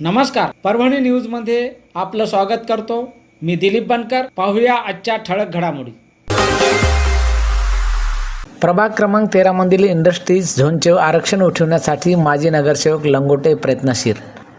नमस्कार. परभणी न्यूजमध्ये आपलं स्वागत करतो. मी दिलीप बनकर. पाहूया आजच्या ठळक घडामोडी. प्रभाग क्रमांक तेरामधील इंडस्ट्रीज झोनचे आरक्षण उठवण्यासाठी माजी नगरसेवक लंगोटे प्रयत्नशील.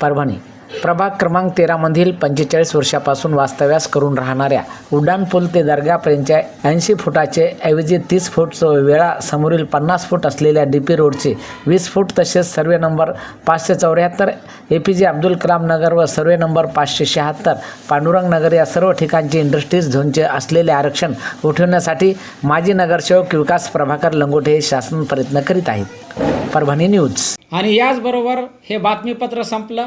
परभणी. प्रभाग क्रमांक तेरामधील पंचेचाळीस वर्षापासून वास्तव्यास करून राहणाऱ्या उड्डाणपूल ते दर्गापर्यंतच्या ऐंशी फुटाचे ऐवजी तीस फूट वेळा समोरील पन्नास फूट असलेल्या डी पी रोडचे वीस फूट तसेच सर्वे नंबर पाचशे चौऱ्याहत्तर ए पी जे अब्दुल कलाम नगर व सर्वे नंबर पाचशे शहात्तर पांडुरंग नगर या सर्व ठिकाणचे इंडस्ट्रीज झोनचे असलेले आरक्षण उठवण्यासाठी माजी नगरसेवक विकास प्रभाकर लंगोटे हे शासन प्रयत्न करीत आहेत. परभणी न्यूज. आणि याचबरोबर हे बातमीपत्र संपलं.